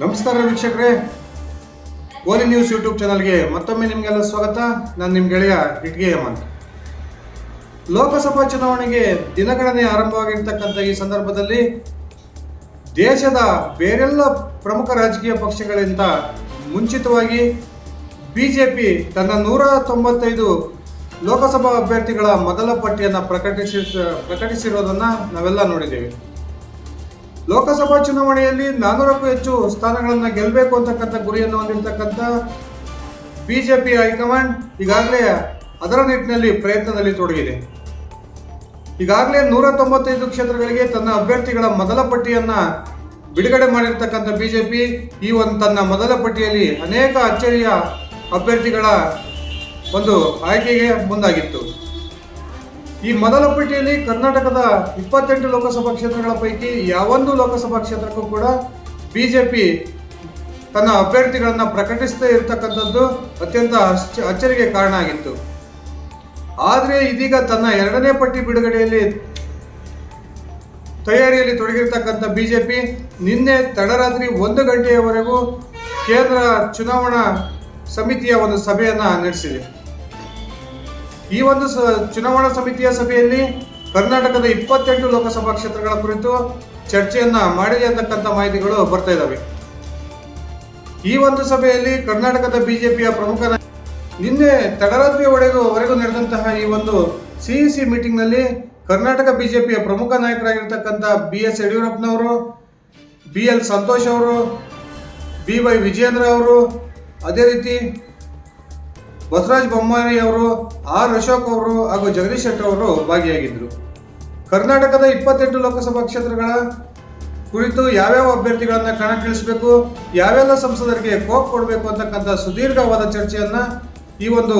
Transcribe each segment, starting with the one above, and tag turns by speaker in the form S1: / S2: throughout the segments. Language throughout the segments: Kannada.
S1: ನಮಸ್ಕಾರ ವೀಕ್ಷಕರೇ. ಓಲಿ ನ್ಯೂಸ್ ಯೂಟ್ಯೂಬ್ ಚಾನಲ್ಗೆ ಮತ್ತೊಮ್ಮೆ ನಿಮಗೆಲ್ಲ ಸ್ವಾಗತ. ನಾನು ನಿಮ್ಮ ಗೆಳೆಯ ಇಟ್ಗೆ ಹೇಮಂತ್. ಲೋಕಸಭಾ ಚುನಾವಣೆಗೆ ದಿನಗಣನೆ ಆರಂಭವಾಗಿರ್ತಕ್ಕಂಥ ಈ ಸಂದರ್ಭದಲ್ಲಿ ದೇಶದ ಬೇರೆಲ್ಲ ಪ್ರಮುಖ ರಾಜಕೀಯ ಪಕ್ಷಗಳಿಂದ ಮುಂಚಿತವಾಗಿ ಬಿ ಜೆ ಪಿ ತನ್ನ ನೂರ ತೊಂಬತ್ತೈದು ಲೋಕಸಭಾ ಅಭ್ಯರ್ಥಿಗಳ ಮೊದಲ ಪಟ್ಟಿಯನ್ನು ಪ್ರಕಟಿಸಿ, ಪ್ರಕಟಿಸಿರೋದನ್ನು ನಾವೆಲ್ಲ ನೋಡಿದ್ದೇವೆ. ಲೋಕಸಭಾ ಚುನಾವಣೆಯಲ್ಲಿ ನಾನ್ನೂರಕ್ಕೂ ಹೆಚ್ಚು ಸ್ಥಾನಗಳನ್ನು ಗೆಲ್ಲಬೇಕು ಅಂತಕ್ಕಂಥ ಗುರಿಯನ್ನು ಹೊಂದಿರತಕ್ಕಂಥ ಪಿ ಹೈಕಮಾಂಡ್ ಈಗಾಗಲೇ ಅದರ ನಿಟ್ಟಿನಲ್ಲಿ ಪ್ರಯತ್ನದಲ್ಲಿ ತೊಡಗಿದೆ. ಈಗಾಗಲೇ ನೂರ ತೊಂಬತ್ತೈದು ಕ್ಷೇತ್ರಗಳಿಗೆ ತನ್ನ ಅಭ್ಯರ್ಥಿಗಳ ಮೊದಲ ಪಟ್ಟಿಯನ್ನು ಬಿಡುಗಡೆ ಮಾಡಿರ್ತಕ್ಕಂಥ ಬಿ ಜೆ ಪಿ ಈ ಒಂದು ತನ್ನ ಮೊದಲ ಪಟ್ಟಿಯಲ್ಲಿ ಅನೇಕ ಅಚ್ಚರಿಯ ಅಭ್ಯರ್ಥಿಗಳ ಒಂದು ಆಯ್ಕೆಗೆ ಮುಂದಾಗಿತ್ತು. ಈ ಮೊದಲ ಪಟ್ಟಿಯಲ್ಲಿ ಕರ್ನಾಟಕದ ಇಪ್ಪತ್ತೆಂಟು ಲೋಕಸಭಾ ಕ್ಷೇತ್ರಗಳ ಪೈಕಿ ಯಾವೊಂದು ಲೋಕಸಭಾ ಕ್ಷೇತ್ರಕ್ಕೂ ಕೂಡ ಬಿಜೆಪಿ ತನ್ನ ಅಭ್ಯರ್ಥಿಗಳನ್ನು ಪ್ರಕಟಿಸದೇ ಇರತಕ್ಕಂಥದ್ದು ಅತ್ಯಂತ ಅಚ್ಚ- ಅಚ್ಚರಿಗೆ ಕಾರಣ ಆಗಿತ್ತು. ಆದರೆ ಇದೀಗ ತನ್ನ ಎರಡನೇ ಪಟ್ಟಿ ಬಿಡುಗಡೆಯಲ್ಲಿ ತಯಾರಿಯಲ್ಲಿ ತೊಡಗಿರ್ತಕ್ಕಂಥ ಬಿಜೆಪಿ ನಿನ್ನೆ ತಡರಾತ್ರಿ ಒಂದು ಗಂಟೆಯವರೆಗೂ ಕೇಂದ್ರ ಚುನಾವಣಾ ಸಮಿತಿಯ ಒಂದು ಸಭೆಯನ್ನು ನಡೆಸಿದೆ. ಈ ಒಂದು ಚುನಾವಣಾ ಸಮಿತಿಯ ಸಭೆಯಲ್ಲಿ ಕರ್ನಾಟಕದ ಇಪ್ಪತ್ತೆಂಟು ಲೋಕಸಭಾ ಕ್ಷೇತ್ರಗಳ ಕುರಿತು ಚರ್ಚೆಯನ್ನ ಮಾಡಿದೆ ಅಂತಕ್ಕಂಥ ಮಾಹಿತಿಗಳು ಬರ್ತಾ ಇದ್ದಾವೆ ಈ ಒಂದು ಸಭೆಯಲ್ಲಿ ಕರ್ನಾಟಕದ ಬಿಜೆಪಿಯ ಪ್ರಮುಖ ನಿನ್ನೆ ನಿನ್ನೆ ತಡರಾತ್ರಿಯವರೆಗೂ ವರೆಗೂ ನಡೆದಂತಹ ಈ ಒಂದು ಸಿಇಸಿ ಮೀಟಿಂಗ್ನಲ್ಲಿ ಕರ್ನಾಟಕ ಬಿಜೆಪಿಯ ಪ್ರಮುಖ ನಾಯಕರಾಗಿರ್ತಕ್ಕಂಥ ಬಿ ಎಸ್ ಯಡಿಯೂರಪ್ಪನವರು, ಬಿ ಎಲ್ ಸಂತೋಷ್ ಅವರು, ಬಿ ವೈ ವಿಜೇಂದ್ರ ಅವರು, ಅದೇ ರೀತಿ ಬಸವರಾಜ ಬೊಮ್ಮಾಯಿ ಅವರು, ಆರ್ ಅಶೋಕ್ ಅವರು ಹಾಗೂ ಜಗದೀಶ್ ಶೆಟ್ಟರ್ ಅವರು ಭಾಗಿಯಾಗಿದ್ದರು. ಕರ್ನಾಟಕದ ಇಪ್ಪತ್ತೆಂಟು ಲೋಕಸಭಾ ಕ್ಷೇತ್ರಗಳ ಕುರಿತು ಯಾವ್ಯಾವ ಅಭ್ಯರ್ಥಿಗಳನ್ನು ಕಣಕ್ಕಿಳಿಸಬೇಕು ಯಾವೆಲ್ಲ ಸಂಸದರಿಗೆ ಕೋಪ್ ಕೊಡಬೇಕು ಅಂತಕ್ಕಂಥ ಸುದೀರ್ಘವಾದ ಚರ್ಚೆಯನ್ನ ಈ ಒಂದು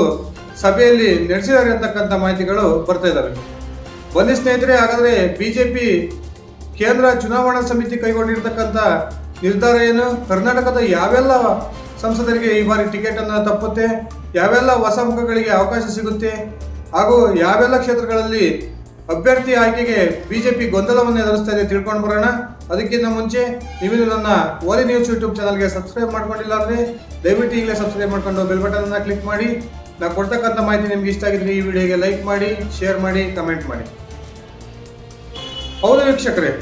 S1: ಸಭೆಯಲ್ಲಿ ನಡೆಸಿದ್ದಾರೆ ಅಂತಕ್ಕಂಥ ಮಾಹಿತಿಗಳು ಬರ್ತಾ ಇದ್ದಾವೆ. ಬನ್ನಿ ಸ್ನೇಹಿತರೆ, ಹಾಗಾದ್ರೆ ಬಿಜೆಪಿ ಕೇಂದ್ರ ಚುನಾವಣಾ ಸಮಿತಿ ಕೈಗೊಂಡಿರ್ತಕ್ಕಂಥ ನಿರ್ಧಾರ ಏನು? ಕರ್ನಾಟಕದ ಯಾವೆಲ್ಲ ಸಂಸದರಿಗೆ ಈ ಬಾರಿ ಟಿಕೆಟ್ ಅನ್ನು ತಪ್ಪುತ್ತೆ. ಯಾವೆಲ್ಲ ಹೊಸ ಮುಖಗಳಿಗೆ ಅವಕಾಶ ಸಿಗುತ್ತೆ? ಹಾಗೂ ಯಾವೆಲ್ಲ ಕ್ಷೇತ್ರಗಳಲ್ಲಿ ಅಭ್ಯರ್ಥಿ ಆಯ್ಕೆಗೆ ಬಿಜೆಪಿ ಗೊಂದಲವನ್ನು ಎದುರಿಸ್ತಾ ಇದೆ ತಿಳ್ಕೊಂಡು ಬರೋಣ. ಅದಕ್ಕಿಂತ ಮುಂಚೆ ನೀವು ನನ್ನ ಓಲಿ ನ್ಯೂಸ್ ಯೂಟ್ಯೂಬ್ ಚಾನಲ್ಗೆ ಸಬ್ಸ್ಕ್ರೈಬ್ ಮಾಡ್ಕೊಂಡಿಲ್ಲ ಅಂದರೆ ದಯವಿಟ್ಟು ಈಗಲೇ ಸಬ್ಸ್ಕ್ರೈಬ್ ಮಾಡ್ಕೊಂಡು ಬೆಲ್ ಬಟನ್ ಅನ್ನ ಕ್ಲಿಕ್ ಮಾಡಿ. ನಾವು ಕೊಡ್ತಕ್ಕಂಥ ಮಾಹಿತಿ ನಿಮ್ಗೆ ಇಷ್ಟ ಆಗಿದ್ರೆ ಈ ವಿಡಿಯೋಗೆ ಲೈಕ್ ಮಾಡಿ ಶೇರ್ ಮಾಡಿ ಕಮೆಂಟ್ ಮಾಡಿ. ಹೌದು ವೀಕ್ಷಕರೇ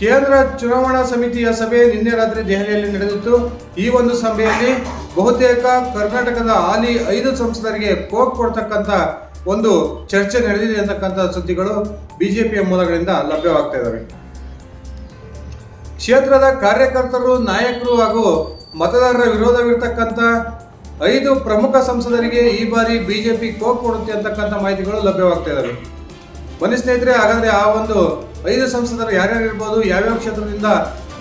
S1: ಕೇಂದ್ರ ಚುನಾವಣಾ ಸಮಿತಿಯ ಸಭೆ ನಿನ್ನೆ ರಾತ್ರಿ ದೆಹಲಿಯಲ್ಲಿ ನಡೆದಿತ್ತು. ಈ ಒಂದು ಸಭೆಯಲ್ಲಿ ಬಹುತೇಕ ಕರ್ನಾಟಕದ ಹಾಲಿ ಐದು ಸಂಸದರಿಗೆ ಕೋಕ್ ಕೊಡ್ತಕ್ಕಂಥ ಒಂದು ಚರ್ಚೆ ನಡೆದಿದೆ ಅಂತಕ್ಕಂಥ ಸುದ್ದಿಗಳು ಬಿಜೆಪಿಯ ಮೂಲಗಳಿಂದ ಲಭ್ಯವಾಗ್ತಾ ಇದ್ದಾವೆ. ಕ್ಷೇತ್ರದ ಕಾರ್ಯಕರ್ತರು, ನಾಯಕರು ಹಾಗೂ ಮತದಾರರ ವಿರೋಧವಿರ್ತಕ್ಕಂಥ ಐದು ಪ್ರಮುಖ ಸಂಸದರಿಗೆ ಈ ಬಾರಿ ಬಿಜೆಪಿ ಕೋಕ್ ಕೊಡುತ್ತೆ ಅಂತಕ್ಕಂಥ ಮಾಹಿತಿಗಳು ಲಭ್ಯವಾಗ್ತಾ ಇದ್ದಾವೆ. ಬನ್ನಿ ಸ್ನೇಹಿತರೆ, ಹಾಗಾದ್ರೆ ಆ ಒಂದು ಐದು ಸಂಸದರು ಯಾರ್ಯಾರು ಇರ್ಬೋದು, ಯಾವ್ಯಾವ ಕ್ಷೇತ್ರದಿಂದ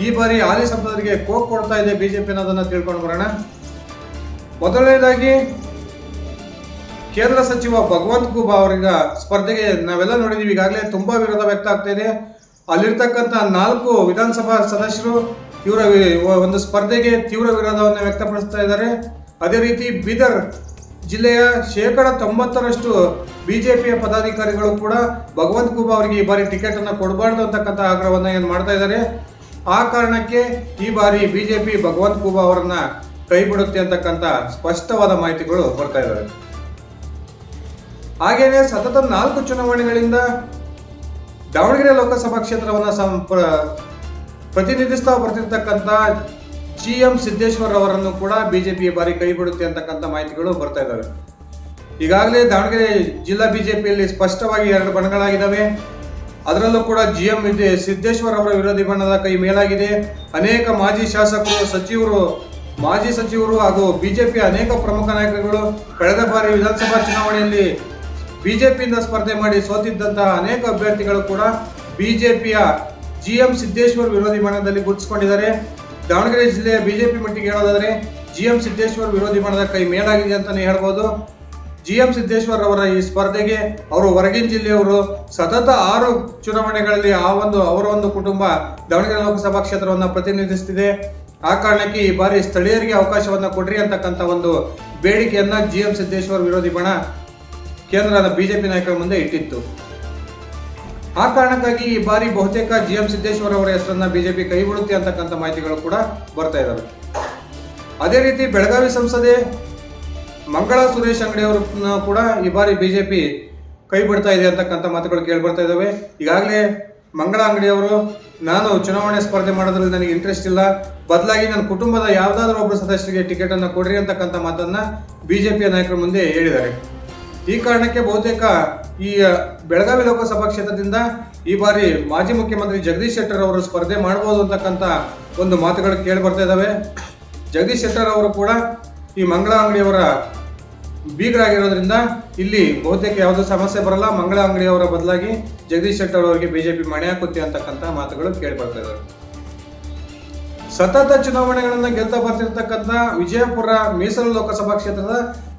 S1: ಈ ಬಾರಿ ಹಾಲಿ ಸಂಸದರಿಗೆ ಕೋಕ್ ಕೊಡ್ತಾ ಇದೆ ಬಿಜೆಪಿ ಅನ್ನೋದನ್ನ ತಿಳ್ಕೊಂಡು ಬರೋಣ. ಮೊದಲನೇದಾಗಿ, ಕೇಂದ್ರ ಸಚಿವ ಭಗವಂತ ಖೂಬಾ ಅವರಿಗ ಸ್ಪರ್ಧೆಗೆ ನಾವೆಲ್ಲ ನೋಡಿದೀವಿ. ಈಗಾಗಲೇ ತುಂಬಾ ವಿರೋಧ ವ್ಯಕ್ತ ಆಗ್ತಾ ಇದೆ. ಅಲ್ಲಿರ್ತಕ್ಕಂಥ ನಾಲ್ಕು ವಿಧಾನಸಭಾ ಸದಸ್ಯರು ಇವರ ಒಂದು ಸ್ಪರ್ಧೆಗೆ ತೀವ್ರ ವಿರೋಧವನ್ನು ವ್ಯಕ್ತಪಡಿಸ್ತಾ ಇದ್ದಾರೆ. ಅದೇ ರೀತಿ ಬೀದರ್ ಜಿಲ್ಲೆಯ ಶೇಕಡ ತೊಂಬತ್ತರಷ್ಟು ಬಿಜೆಪಿಯ ಪದಾಧಿಕಾರಿಗಳು ಕೂಡ ಭಗವಂತ ಖೂಬಾ ಅವರಿಗೆ ಈ ಬಾರಿ ಟಿಕೆಟ್ ಅನ್ನು ಕೊಡಬಾರ್ದು ಅಂತಕ್ಕಂಥ ಆಗ್ರಹವನ್ನು ಏನು ಮಾಡ್ತಾ ಇದ್ದಾರೆ. ಆ ಕಾರಣಕ್ಕೆ ಈ ಬಾರಿ ಬಿಜೆಪಿ ಭಗವಂತ್ ಖೂಬಾ ಅವರನ್ನ ಕೈ ಬಿಡುತ್ತೆ ಅಂತಕ್ಕಂಥ ಸ್ಪಷ್ಟವಾದ ಮಾಹಿತಿಗಳು ಬರ್ತಾ ಇದ್ದಾವೆ. ಹಾಗೇನೆ ಸತತ ನಾಲ್ಕು ಚುನಾವಣೆಗಳಿಂದ ದಾವಣಗೆರೆ ಲೋಕಸಭಾ ಕ್ಷೇತ್ರವನ್ನು ಸಂ- ಪ್ರ- ಪ್ರತಿನಿಧಿಸ್ತಾ ಬರ್ತಿರ್ತಕ್ಕಂಥ ಜಿ ಎಂ ಸಿದ್ದೇಶ್ವರ್ ಅವರನ್ನು ಕೂಡ ಬಿಜೆಪಿ ಬಾರಿ ಕೈ ಬಿಡುತ್ತೆ ಅಂತಕ್ಕಂಥ ಮಾಹಿತಿಗಳು ಬರ್ತಾ ಇದ್ದಾವೆ. ಈಗಾಗಲೇ ದಾವಣಗೆರೆ ಜಿಲ್ಲಾ ಬಿಜೆಪಿಯಲ್ಲಿ ಸ್ಪಷ್ಟವಾಗಿ ಎರಡು ಬಣಗಳಾಗಿದ್ದಾವೆ ಅದರಲ್ಲೂ ಕೂಡ ಜಿ ಎಂ ಸಿದ್ದೇಶ್ವರ್ ಅವರ ವಿರೋಧಿ ಬಣ್ಣದ ಕೈ ಮೇಲಾಗಿದೆ. ಅನೇಕ ಮಾಜಿ ಶಾಸಕರು, ಸಚಿವರು, ಮಾಜಿ ಸಚಿವರು ಹಾಗೂ ಬಿಜೆಪಿಯ ಅನೇಕ ಪ್ರಮುಖ ನಾಯಕರುಗಳು ಕಳೆದ ಬಾರಿ ವಿಧಾನಸಭಾ ಚುನಾವಣೆಯಲ್ಲಿ ಬಿಜೆಪಿಯಿಂದ ಸ್ಪರ್ಧೆ ಮಾಡಿ ಸೋತಿದ್ದಂತಹ ಅನೇಕ ಅಭ್ಯರ್ಥಿಗಳು ಕೂಡ ಬಿಜೆಪಿಯ ಜಿ ಎಂ ಸಿದ್ದೇಶ್ವರ್ ವಿರೋಧಿ ಬಣ್ಣದಲ್ಲಿ ಗುರುತಿಸಿಕೊಂಡಿದ್ದಾರೆ. ದಾವಣಗೆರೆ ಜಿಲ್ಲೆಯ ಬಿಜೆಪಿ ಮಟ್ಟಿಗೆ ಹೇಳೋದಾದರೆ ಜಿ ಎಂ ಸಿದ್ದೇಶ್ವರ್ ವಿರೋಧಿ ಬಣದ ಕೈ ಮೇಲಾಗಿದೆ ಅಂತಲೇ ಹೇಳ್ಬೋದು. ಜಿ ಎಂ ಸಿದ್ದೇಶ್ವರ್ ಅವರ ಈ ಸ್ಪರ್ಧೆಗೆ ಅವರು ಹೊರಗಿನ ಜಿಲ್ಲೆಯವರು ಸತತ ಆರು ಚುನಾವಣೆಗಳಲ್ಲಿ ಆ ಒಂದು ಅವರ ಒಂದು ಕುಟುಂಬ ದಾವಣಗೆರೆ ಲೋಕಸಭಾ ಕ್ಷೇತ್ರವನ್ನು ಪ್ರತಿನಿಧಿಸುತ್ತಿದೆ. ಆ ಕಾರಣಕ್ಕೆ ಈ ಬಾರಿ ಸ್ಥಳೀಯರಿಗೆ ಅವಕಾಶವನ್ನು ಕೊಡ್ರಿ ಅಂತಕ್ಕಂಥ ಒಂದು ಬೇಡಿಕೆಯನ್ನು ಜಿ ಎಂ ಸಿದ್ದೇಶ್ವರ್ ವಿರೋಧಿ ಬಣ ಕೇಂದ್ರದ ಬಿಜೆಪಿ ನಾಯಕರ ಮುಂದೆ ಇಟ್ಟಿತ್ತು. ಆ ಕಾರಣಕ್ಕಾಗಿ ಈ ಬಾರಿ ಬಹುತೇಕ ಜಿ ಎಂ ಸಿದ್ದೇಶ್ವರ ಅವರ ಹೆಸರನ್ನ ಬಿಜೆಪಿ ಕೈಬಿಡುತ್ತೆ ಅಂತಕ್ಕಂಥ ಮಾಹಿತಿಗಳು ಕೂಡ ಬರ್ತಾ ಇದ್ದಾವೆ ಅದೇ ರೀತಿ ಬೆಳಗಾವಿ ಸಂಸದೆ ಮಂಗಳ ಸುರೇಶ್ ಅಂಗಡಿ ಕೂಡ ಈ ಬಾರಿ ಬಿಜೆಪಿ ಕೈ ಬಿಡ್ತಾ ಇದೆ ಅಂತಕ್ಕಂಥ ಮಾತುಗಳು ಕೇಳಿ ಬರ್ತಾ ಇದ್ದಾವೆ ಈಗಾಗಲೇ ಮಂಗಳ ಅಂಗಡಿ ಅವರು, ನಾನು ಚುನಾವಣೆ ಸ್ಪರ್ಧೆ ಮಾಡೋದ್ರಲ್ಲಿ ನನಗೆ ಇಂಟ್ರೆಸ್ಟ್ ಇಲ್ಲ. ಬದಲಾಗಿ ನನ್ನ ಕುಟುಂಬದ ಯಾವುದಾದ್ರೂ ಒಬ್ಬರು ಸದಸ್ಯರಿಗೆ ಟಿಕೆಟ್ ಅನ್ನು ಕೊಡ್ರಿ ಅಂತಕ್ಕಂಥ ಮಾತನ್ನ ಬಿಜೆಪಿಯ ನಾಯಕರ ಮುಂದೆ ಹೇಳಿದ್ದಾರೆ. ಈ ಕಾರಣಕ್ಕೆ ಬಹುತೇಕ ಈ ಬೆಳಗಾವಿ ಲೋಕಸಭಾ ಕ್ಷೇತ್ರದಿಂದ ಈ ಬಾರಿ ಮಾಜಿ ಮುಖ್ಯಮಂತ್ರಿ ಜಗದೀಶ್ ಶೆಟ್ಟರ್ ಅವರು ಸ್ಪರ್ಧೆ ಮಾಡಬಹುದು ಅಂತಕ್ಕಂಥ ಒಂದು ಮಾತುಗಳು ಕೇಳಿ ಬರ್ತಾ ಇದ್ದಾವೆ ಜಗದೀಶ್ ಶೆಟ್ಟರ್ ಅವರು ಕೂಡ ಈ ಮಂಗಳ ಅಂಗಡಿಯವರ ಬೀಗರಾಗಿರೋದ್ರಿಂದ ಇಲ್ಲಿ ಬಹುತೇಕ ಯಾವುದೇ ಸಮಸ್ಯೆ ಬರಲ್ಲ. ಮಂಗಳ ಅಂಗಡಿಯವರ ಬದಲಾಗಿ ಜಗದೀಶ್ ಶೆಟ್ಟರ್ ಅವರಿಗೆ ಬಿಜೆಪಿ ಮಣೆ ಹಾಕುತ್ತೆ ಅಂತಕ್ಕಂಥ ಮಾತುಗಳು ಕೇಳಿ ಬರ್ತಾ ಇದ್ದಾವೆ ಸತತ ಚುನಾವಣೆಗಳನ್ನು ಗೆಲ್ತಾ ಬರ್ತಿರ್ತಕ್ಕಂಥ ವಿಜಯಪುರ ಮೀಸಲು ಲೋಕಸಭಾ ಕ್ಷೇತ್ರದ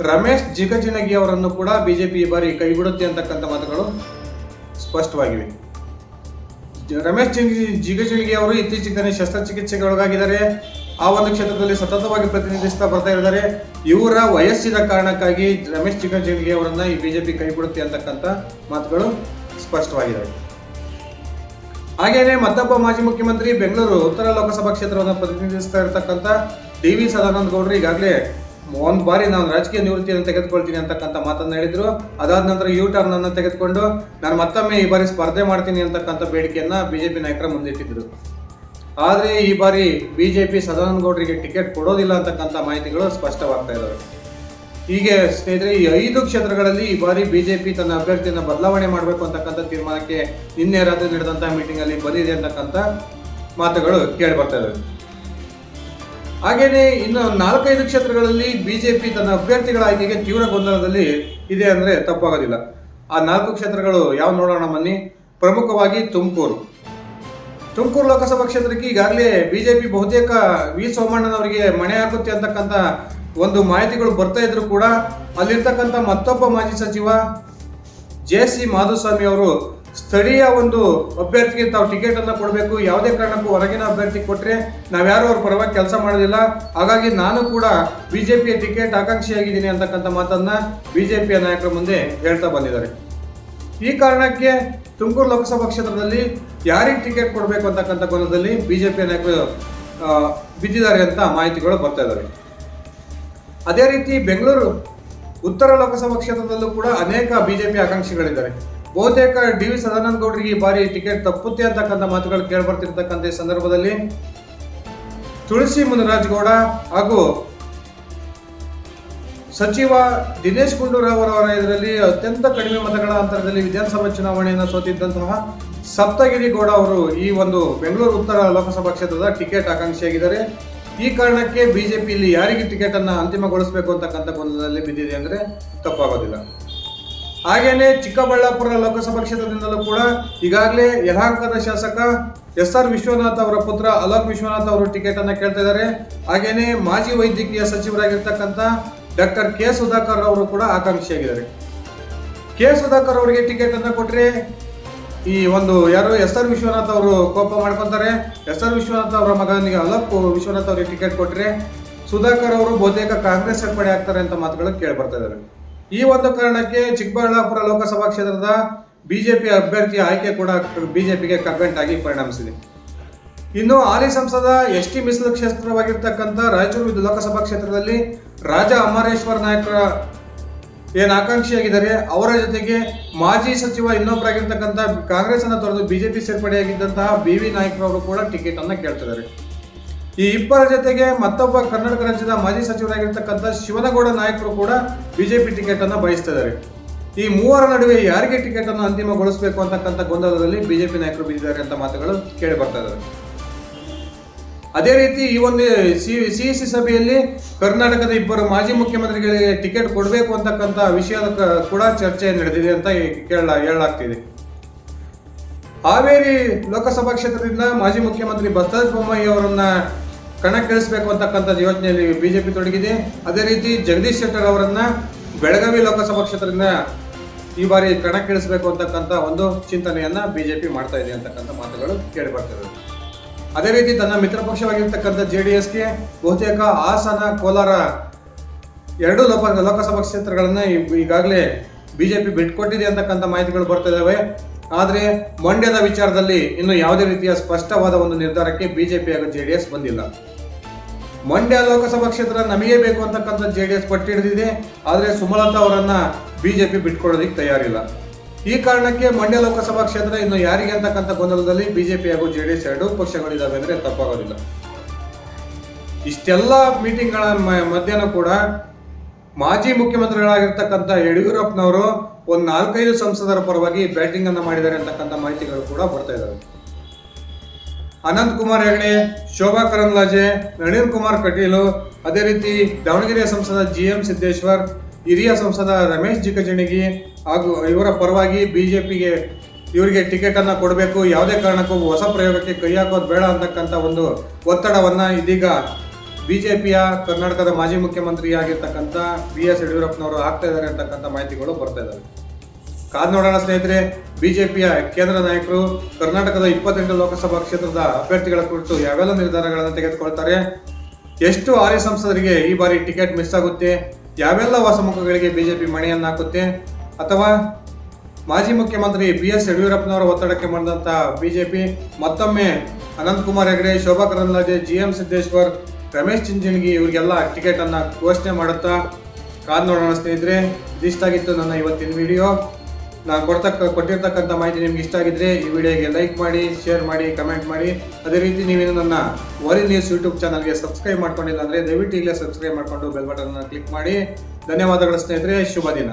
S1: ರಮೇಶ್ ಜಿಗಜಿಣಗಿ ಅವರನ್ನು ಕೂಡ ಬಿಜೆಪಿ ಈ ಬಾರಿ ಕೈಬಿಡುತ್ತೆ ಅಂತಕ್ಕಂಥ ಮಾತುಗಳು ಸ್ಪಷ್ಟವಾಗಿವೆ. ರಮೇಶ್ ಜಿಂಗಿ ಜಿಗಜಿಣಗಿ ಅವರು ಇತ್ತೀಚೆಗೆ ಶಸ್ತ್ರಚಿಕಿತ್ಸೆಗೆ ಒಳಗಾಗಿದ್ದಾರೆ ಆ ಒಂದು ಕ್ಷೇತ್ರದಲ್ಲಿ ಸತತವಾಗಿ ಪ್ರತಿನಿಧಿಸ್ತಾ ಬರ್ತಾ ಇದ್ದಾರೆ. ಇವರ ವಯಸ್ಸಿನ ಕಾರಣಕ್ಕಾಗಿ ರಮೇಶ್ ಜಿಗಜಿಣಗಿ ಅವರನ್ನ ಈ ಬಿಜೆಪಿ ಕೈಬಿಡುತ್ತೆ ಅಂತಕ್ಕಂಥ ಮಾತುಗಳು ಸ್ಪಷ್ಟವಾಗಿದ್ದಾವೆ. ಹಾಗೇನೆ ಮತ್ತೊಬ್ಬ ಮಾಜಿ ಮುಖ್ಯಮಂತ್ರಿ ಬೆಂಗಳೂರು ಉತ್ತರ ಲೋಕಸಭಾ ಕ್ಷೇತ್ರವನ್ನು ಪ್ರತಿನಿಧಿಸ್ತಾ ಇರತಕ್ಕಂಥ ಡಿ ವಿ ಸದಾನಂದ ಗೌಡರು ಈಗಾಗಲೇ ಒಂದು ಬಾರಿ ನಾನು ರಾಜಕೀಯ ನಿವೃತ್ತಿಯನ್ನು ತೆಗೆದುಕೊಳ್ತೀನಿ ಅಂತಕ್ಕಂಥ ಮಾತನ್ನು ಹೇಳಿದ್ರು. ಅದಾದ ನಂತರ ಯು ಟರ್ನ್ ಅನ್ನು ತೆಗೆದುಕೊಂಡು ನಾನು ಮತ್ತೊಮ್ಮೆ ಈ ಬಾರಿ ಸ್ಪರ್ಧೆ ಮಾಡ್ತೀನಿ ಅಂತಕ್ಕಂಥ ಬೇಡಿಕೆಯನ್ನ ಬಿಜೆಪಿ ನಾಯಕರ ಮುಂದಿಟ್ಟಿದ್ರು ಆದರೆ ಈ ಬಾರಿ ಬಿಜೆಪಿ ಸದಾನಂದ ಗೌಡರಿಗೆ ಟಿಕೆಟ್ ಕೊಡೋದಿಲ್ಲ ಅಂತಕ್ಕಂಥ ಮಾಹಿತಿಗಳು ಸ್ಪಷ್ಟವಾಗ್ತಾ ಇದಾವೆ. ಹೀಗೆ ಸ್ನೇಹಿತರೆ, ಈ ಐದು ಕ್ಷೇತ್ರಗಳಲ್ಲಿ ಈ ಬಾರಿ ಬಿಜೆಪಿ ತನ್ನ ಅಭ್ಯರ್ಥಿಯನ್ನು ಬದಲಾವಣೆ ಮಾಡಬೇಕು ಅಂತಕ್ಕಂಥ ತೀರ್ಮಾನಕ್ಕೆ ನಿನ್ನೆ ರಾತ್ರಿ ನಡೆದಂತಹ ಮೀಟಿಂಗ್ ಅಲ್ಲಿ ಬಂದಿದೆ ಅಂತಕ್ಕಂಥ ಮಾತುಗಳು ಕೇಳಿ ಬರ್ತಾ ಇದ್ದಾವೆ ಹಾಗೇನೆ ಇನ್ನು ನಾಲ್ಕೈದು ಕ್ಷೇತ್ರಗಳಲ್ಲಿ ಬಿಜೆಪಿ ತನ್ನ ಅಭ್ಯರ್ಥಿಗಳ ಆಯ್ಕೆಗೆ ತೀವ್ರ ಗೊಂದಲದಲ್ಲಿ ಇದೆ ಅಂದ್ರೆ ತಪ್ಪಾಗೋದಿಲ್ಲ. ಆ ನಾಲ್ಕು ಕ್ಷೇತ್ರಗಳು ಯಾವ ನೋಡೋಣ ಬನ್ನಿ. ಪ್ರಮುಖವಾಗಿ ತುಮಕೂರು. ತುಮಕೂರು ಲೋಕಸಭಾ ಕ್ಷೇತ್ರಕ್ಕೆ ಈಗಾಗಲೇ ಬಿಜೆಪಿ ಬಹುತೇಕ ವಿ ಸೋಮಣ್ಣನವರಿಗೆ ಮಣೆ ಹಾಕುತ್ತೆ ಅಂತಕ್ಕಂಥ ಒಂದು ಮಾಹಿತಿಗಳು ಬರ್ತಾ ಇದ್ರು ಕೂಡ ಅಲ್ಲಿರ್ತಕ್ಕಂಥ ಮತ್ತೊಬ್ಬ ಮಾಜಿ ಸಚಿವ ಜೆ ಸಿ ಮಾಧುಸ್ವಾಮಿ ಅವರು ಸ್ಥಳೀಯ ಒಂದು ಅಭ್ಯರ್ಥಿಗೆ ತಾವು ಟಿಕೆಟ್ ಅನ್ನ ಕೊಡಬೇಕು. ಯಾವುದೇ ಕಾರಣಕ್ಕೂ ಹೊರಗಿನ ಅಭ್ಯರ್ಥಿ ಕೊಟ್ಟರೆ ನಾವ್ಯಾರು ಅವ್ರ ಪರವಾಗಿ ಕೆಲಸ ಮಾಡೋದಿಲ್ಲ. ಹಾಗಾಗಿ ನಾನು ಕೂಡ ಬಿಜೆಪಿಯ ಟಿಕೆಟ್ ಆಕಾಂಕ್ಷಿಯಾಗಿದ್ದೀನಿ ಅಂತಕ್ಕಂಥ ಮಾತನ್ನ ಪಿಯ ನಾಯಕರ ಮುಂದೆ ಹೇಳ್ತಾ ಬಂದಿದ್ದಾರೆ. ಈ ಕಾರಣಕ್ಕೆ ತುಮಕೂರು ಲೋಕಸಭಾ ಕ್ಷೇತ್ರದಲ್ಲಿ ಯಾರಿಗೆ ಟಿಕೆಟ್ ಕೊಡಬೇಕು ಅಂತಕ್ಕಂಥ ಗೊಂದಲದಲ್ಲಿ ಬಿಜೆಪಿ ನಾಯಕರು ಆ, ಬಿದ್ದಿದ್ದಾರೆ ಅಂತ ಮಾಹಿತಿಗಳು ಬರ್ತಾ ಇದ್ದಾವೆ. ಅದೇ ರೀತಿ ಬೆಂಗಳೂರು ಉತ್ತರ ಲೋಕಸಭಾ ಕ್ಷೇತ್ರದಲ್ಲೂ ಕೂಡ ಅನೇಕ ಬಿಜೆಪಿ ಆಕಾಂಕ್ಷಿಗಳಿದ್ದಾರೆ. ಬಹುತೇಕ ಡಿ ವಿ ಸದಾನಂದ ಗೌಡರಿಗೆ ಈ ಬಾರಿ ಟಿಕೆಟ್ ತಪ್ಪುತ್ತೆ ಅಂತಕ್ಕಂಥ ಮಾತುಗಳು ಕೇಳ್ಬರ್ತಿರ್ತಕ್ಕಂಥ ಸಂದರ್ಭದಲ್ಲಿ ತುಳಸಿ ಮುನರಾಜ್ ಗೌಡ ಹಾಗೂ ಸಚಿವ ದಿನೇಶ್ ಗುಂಡೂರಾವ್ ಅವರ ಇದರಲ್ಲಿ ಅತ್ಯಂತ ಕಡಿಮೆ ಮತಗಳ ಅಂತರದಲ್ಲಿ ವಿಧಾನಸಭಾ ಚುನಾವಣೆಯನ್ನು ಸೋತಿದ್ದಂತಹ ಸಪ್ತಗಿರಿ ಗೌಡ ಅವರು ಈ ಒಂದು ಬೆಂಗಳೂರು ಉತ್ತರ ಲೋಕಸಭಾ ಕ್ಷೇತ್ರದ ಟಿಕೆಟ್ ಆಕಾಂಕ್ಷಿಯಾಗಿದ್ದಾರೆ. ಈ ಕಾರಣಕ್ಕೆ ಬಿಜೆಪಿ ಇಲ್ಲಿ ಯಾರಿಗೆ ಟಿಕೆಟ್ ಅನ್ನ ಅಂತಿಮಗೊಳಿಸಬೇಕು ಅಂತಕ್ಕಂಥ ಗೊಂದಲದಲ್ಲಿ ಬಿದ್ದಿದೆ ಅಂದ್ರೆ ತಪ್ಪಾಗೋದಿಲ್ಲ. ಹಾಗೆಯೇ ಚಿಕ್ಕಬಳ್ಳಾಪುರ ಲೋಕಸಭಾ ಕ್ಷೇತ್ರದಿಂದಲೂ ಕೂಡ ಈಗಾಗಲೇ ಯಲಹಂಕದ ಶಾಸಕ ಎಸ್ ಆರ್ ವಿಶ್ವನಾಥ್ ಅವರ ಪುತ್ರ ಅಲೋಕ್ ವಿಶ್ವನಾಥ್ ಅವರು ಟಿಕೆಟ್ ಅನ್ನ ಕೇಳ್ತಾ ಇದ್ದಾರೆ. ಹಾಗೇನೆ ಮಾಜಿ ವೈದ್ಯಕೀಯ ಸಚಿವರಾಗಿರ್ತಕ್ಕಂಥ ಡಾಕ್ಟರ್ ಕೆ ಸುಧಾಕರ್ ಅವರು ಕೂಡ ಆಕಾಂಕ್ಷಿಯಾಗಿದ್ದಾರೆ. ಕೆ ಸುಧಾಕರ್ ಅವರಿಗೆ ಟಿಕೆಟ್ ಅನ್ನ ಕೊಟ್ರೆ ಈ ಒಂದು ಯಾರು ಎಸ್ ಆರ್ ವಿಶ್ವನಾಥ್ ಅವರು ಕೋಪ ಮಾಡ್ಕೊತಾರೆ. ಎಸ್ ಆರ್ ವಿಶ್ವನಾಥ್ ಅವರ ಮಗನಿಗೆ ಅಲೋಕ್ ವಿಶ್ವನಾಥ್ ಅವರಿಗೆ ಟಿಕೆಟ್ ಕೊಟ್ಟರೆ ಸುಧಾಕರ್ ಅವರು ಬಹುತೇಕ ಕಾಂಗ್ರೆಸ್ ಸೇರ್ಪಡೆ ಆಗ್ತಾರೆ ಅಂತ ಮಾತುಗಳು ಕೇಳಿ ಬರ್ತಾ ಇದ್ದಾರೆ ಈ ಒಂದು ಕಾರಣಕ್ಕೆ ಚಿಕ್ಕಬಳ್ಳಾಪುರ ಲೋಕಸಭಾ ಕ್ಷೇತ್ರದ ಬಿಜೆಪಿ ಅಭ್ಯರ್ಥಿ ಆಯ್ಕೆ ಕೂಡ ಬಿಜೆಪಿಗೆ ಕಗ್ಗಂಟಾಗಿ ಪರಿಣಮಿಸಿದೆ. ಇನ್ನು ಹಾಲಿ ಸಂಸದ ಎಸ್ ಟಿ ಮೀಸಲು ಕ್ಷೇತ್ರವಾಗಿರ್ತಕ್ಕಂಥ ರಾಯಚೂರು ಲೋಕಸಭಾ ಕ್ಷೇತ್ರದಲ್ಲಿ ರಾಜ ಅಮರೇಶ್ವರ ನಾಯಕರ ಏನು ಆಕಾಂಕ್ಷಿಯಾಗಿದ್ದಾರೆ ಅವರ ಜೊತೆಗೆ ಮಾಜಿ ಸಚಿವ ಇನ್ನೊಬ್ಬರಾಗಿರ್ತಕ್ಕಂಥ ಕಾಂಗ್ರೆಸ್ ಅನ್ನು ತೊರೆದು ಬಿಜೆಪಿ ಸೇರ್ಪಡೆಯಾಗಿದ್ದಂತಹ ಬಿ ವಿ ನಾಯಕರವರು ಕೂಡ ಟಿಕೆಟ್ ಅನ್ನ ಕೇಳ್ತಿದ್ದಾರೆ. ಈ ಇಬ್ಬರ ಜೊತೆಗೆ ಮತ್ತೊಬ್ಬ ಕರ್ನಾಟಕ ರಾಜ್ಯದ ಮಾಜಿ ಸಚಿವರಾಗಿರ್ತಕ್ಕಂಥ ಶಿವನಗೌಡ ನಾಯಕರು ಕೂಡ ಬಿಜೆಪಿ ಟಿಕೆಟ್ ಅನ್ನ ಬಯಸ್ತಾ ಇದ್ದಾರೆ. ಈ ಮೂವರ ನಡುವೆ ಯಾರಿಗೆ ಟಿಕೆಟ್ ಅನ್ನು ಅಂತಿಮಗೊಳಿಸಬೇಕು ಅಂತಕ್ಕಂಥ ಗೊಂದಲದಲ್ಲಿ ಬಿಜೆಪಿ ನಾಯಕರು ಬಿದ್ದಿದ್ದಾರೆ ಅಂತ ಮಾತುಗಳು ಕೇಳಿ ಬರ್ತಾ ಇದ್ದಾರೆ ಅದೇ ರೀತಿ ಈ ಒಂದು ಸಿ ಸಿ ಸಭೆಯಲ್ಲಿ ಕರ್ನಾಟಕದ ಇಬ್ಬರು ಮಾಜಿ ಮುಖ್ಯಮಂತ್ರಿಗಳಿಗೆ ಟಿಕೆಟ್ ಕೊಡಬೇಕು ಅಂತಕ್ಕಂಥ ವಿಷಯದ ಕೂಡ ಚರ್ಚೆ ನಡೆದಿದೆ ಅಂತ ಕೇಳ ಹೇಳಲಾಗ್ತಿದೆ. ಹಾವೇರಿ ಲೋಕಸಭಾ ಕ್ಷೇತ್ರದಿಂದ ಮಾಜಿ ಮುಖ್ಯಮಂತ್ರಿ ಬಸವರಾಜ ಬೊಮ್ಮಾಯಿ ಅವರನ್ನ ಕಣಕ್ಕಿಳಿಸಬೇಕು ಅಂತಕ್ಕಂಥ ಯೋಜನೆಯಲ್ಲಿ ಬಿಜೆಪಿ ತೊಡಗಿದೆ. ಅದೇ ರೀತಿ ಜಗದೀಶ್ ಶೆಟ್ಟರ್ ಅವರನ್ನ ಬೆಳಗಾವಿ ಲೋಕಸಭಾ ಕ್ಷೇತ್ರದಿಂದ ಈ ಬಾರಿ ಕಣಕ್ಕಿಳಿಸಬೇಕು ಅಂತಕ್ಕಂಥ ಒಂದು ಚಿಂತನೆಯನ್ನ ಬಿಜೆಪಿ ಮಾಡ್ತಾ ಇದೆ ಅಂತಕ್ಕಂಥ ಮಾತುಗಳು ಕೇಳಿ ಬರ್ತಿದೆ ಅದೇ ರೀತಿ ತನ್ನ ಮಿತ್ರ ಪಕ್ಷವಾಗಿರ್ತಕ್ಕಂಥ ಜೆ ಡಿ ಎಸ್ಗೆ ಬಹುತೇಕ ಹಾಸನ, ಕೋಲಾರ ಎರಡು ಲೋಕ ಲೋಕಸಭಾ ಕ್ಷೇತ್ರಗಳನ್ನು ಈಗಾಗಲೇ ಬಿ ಈಗಾಗಲೇ ಬಿಜೆಪಿ ಬಿಟ್ಕೊಟ್ಟಿದೆ ಅಂತಕ್ಕಂಥ ಮಾಹಿತಿಗಳು ಬರ್ತಾ ಇದಾವೆ. ಆದರೆ ಮಂಡ್ಯದ ವಿಚಾರದಲ್ಲಿ ಇನ್ನು ಯಾವುದೇ ರೀತಿಯ ಸ್ಪಷ್ಟವಾದ ಒಂದು ನಿರ್ಧಾರಕ್ಕೆ ಬಿಜೆಪಿ ಹಾಗೂ ಜೆಡಿಎಸ್ ಬಂದಿಲ್ಲ. ಮಂಡ್ಯ ಲೋಕಸಭಾ ಕ್ಷೇತ್ರ ನಮಗೆ ಬೇಕು ಅಂತಕ್ಕಂಥ ಜೆ ಡಿ ಎಸ್ ಪಟ್ಟಿ ಹಿಡಿದಿದೆ. ಆದರೆ ಸುಮಲತಾ ಜೆ ಪಿ ಬಿಟ್ಕೊಡೋದಕ್ಕೆ ತಯಾರಿಲ್ಲ. ಈ ಕಾರಣಕ್ಕೆ ಮಂಡ್ಯ ಲೋಕಸಭಾ ಕ್ಷೇತ್ರ ಇನ್ನು ಯಾರಿಗೆ ಅಂತಕ್ಕಂಥ ಗೊಂದಲದಲ್ಲಿ ಬಿಜೆಪಿ ಹಾಗೂ ಜೆ ಡಿ ಎಸ್ ಎರಡೂ ಪಕ್ಷಗಳಿದ್ದಾವೆ ಅಂದರೆ ತಪ್ಪಾಗೋದಿಲ್ಲ. ಇಷ್ಟೆಲ್ಲ ಮೀಟಿಂಗ್ಗಳ ಮಧ್ಯಾಹ್ನ ಕೂಡ ಮಾಜಿ ಮುಖ್ಯಮಂತ್ರಿಗಳಾಗಿರ್ತಕ್ಕಂಥ ಯಡಿಯೂರಪ್ಪನವರು ಒಂದು ನಾಲ್ಕೈದು ಸಂಸದರ ಪರವಾಗಿ ಬ್ಯಾಟಿಂಗ್ ಅನ್ನು ಮಾಡಿದ್ದಾರೆ ಅಂತಕ್ಕಂಥ ಮಾಹಿತಿಗಳು ಕೂಡ ಬರ್ತಾ ಇದ್ದಾವೆ ಅನಂತ್ ಕುಮಾರ್ ಹೆಗಡೆ, ಶೋಭಾ ಕರಂದ್ಲಾಜೆ, ನಳಿನ್ ಕುಮಾರ್ ಕಟೀಲು, ಅದೇ ರೀತಿ ದಾವಣಗೆರೆ ಸಂಸದ ಜಿ ಎಂ ಸಿದ್ದೇಶ್ವರ್, ಹಿರಿಯ ಸಂಸದ ರಮೇಶ್ ಜಿಗಜಿಣಗಿ ಹಾಗೂ ಇವರ ಪರವಾಗಿ ಬಿಜೆಪಿಗೆ ಇವರಿಗೆ ಟಿಕೆಟನ್ನು ಕೊಡಬೇಕು, ಯಾವುದೇ ಕಾರಣಕ್ಕೂ ಹೊಸ ಪ್ರಯೋಗಕ್ಕೆ ಕೈ ಹಾಕೋದು ಬೇಡ ಅಂತಕ್ಕಂಥ ಒಂದು ಒತ್ತಡವನ್ನು ಇದೀಗ ಬಿಜೆಪಿಯ ಕರ್ನಾಟಕದ ಮಾಜಿ ಮುಖ್ಯಮಂತ್ರಿ ಆಗಿರ್ತಕ್ಕಂಥ ಬಿ ಎಸ್ ಯಡಿಯೂರಪ್ಪನವರು ಆಗ್ತಾ ಇದ್ದಾರೆ ಅಂತಕ್ಕಂಥ ಮಾಹಿತಿಗಳು ಬರ್ತಾ ಇದ್ದಾವೆ. ಕಾದ್ ನೋಡೋಣ ಸ್ನೇಹಿತರೆ, ಬಿಜೆಪಿಯ ಕೇಂದ್ರ ನಾಯಕರು ಕರ್ನಾಟಕದ ಇಪ್ಪತ್ತೆಂಟು ಲೋಕಸಭಾ ಕ್ಷೇತ್ರದ ಅಭ್ಯರ್ಥಿಗಳ ಕುರಿತು ಯಾವೆಲ್ಲ ನಿರ್ಧಾರಗಳನ್ನು ತೆಗೆದುಕೊಳ್ತಾರೆ, ಎಷ್ಟು ಆರ್ಯ ಸಂಸದರಿಗೆ ಈ ಬಾರಿ ಟಿಕೆಟ್ ಮಿಸ್ ಆಗುತ್ತೆ, ಯಾವೆಲ್ಲ ಹೊಸ ಮುಖಗಳಿಗೆ ಬಿಜೆಪಿ ಮಣೆಯನ್ನು ಹಾಕುತ್ತೆ ಅಥವಾ ಮಾಜಿ ಮುಖ್ಯಮಂತ್ರಿ ಬಿ ಎಸ್ ಯಡಿಯೂರಪ್ಪನವರ ಒತ್ತಡಕ್ಕೆ ಮಾಡಿದಂಥ ಬಿಜೆಪಿ, ಮತ್ತೊಮ್ಮೆ ಅನಂತಕುಮಾರ್ ಹೆಗಡೆ, ಶೋಭಾ ಕರಂದ್ಲಾಜೆ ಜಿ ಎಂ ಸಿದ್ದೇಶ್ವರ್, ರಮೇಶ್ ಚಿಂಚಿಣಗಿ ಇವರಿಗೆಲ್ಲ ಟಿಕೆಟ್ ಅನ್ನ ಘೋಷಣೆ ಮಾಡುತ್ತಾ ಕಾದ್ ನೋಡೋಣ ಸ್ನೇಹಿತರೆ. ಇದಿಷ್ಟಾಗಿತ್ತು ನನ್ನ ಇವತ್ತಿನ ವಿಡಿಯೋ. ನಾನು ಕೊಡ್ತಕ್ಕ, ಕೊಟ್ಟಿರ್ತಕ್ಕಂಥ ಮಾಹಿತಿ ನಿಮ್ಗೆ ಇಷ್ಟ ಆಗಿದ್ರೆ ಈ ವಿಡಿಯೋಗೆ ಲೈಕ್ ಮಾಡಿ, ಶೇರ್ ಮಾಡಿ, ಕಮೆಂಟ್ ಮಾಡಿ. ಅದೇ ರೀತಿ ನೀವೇನು ನನ್ನ ವರಿ ನ್ಯೂಸ್ ಯೂಟ್ಯೂಬ್ ಚಾನಲ್ಗೆ ಸಬ್ಸ್ಕ್ರೈಬ್ ಮಾಡ್ಕೊಂಡಿಲ್ಲ ಅಂದರೆ ದಯವಿಟ್ಟು ಈಗಲೇ ಸಬ್ಸ್ಕ್ರೈಬ್ ಮಾಡಿಕೊಂಡು ಬೆಲ್ ಬಟನ್ನ ಕ್ಲಿಕ್ ಮಾಡಿ. ಧನ್ಯವಾದಗಳು ಸ್ನೇಹಿತರೆ. ಶುಭ ದಿನ.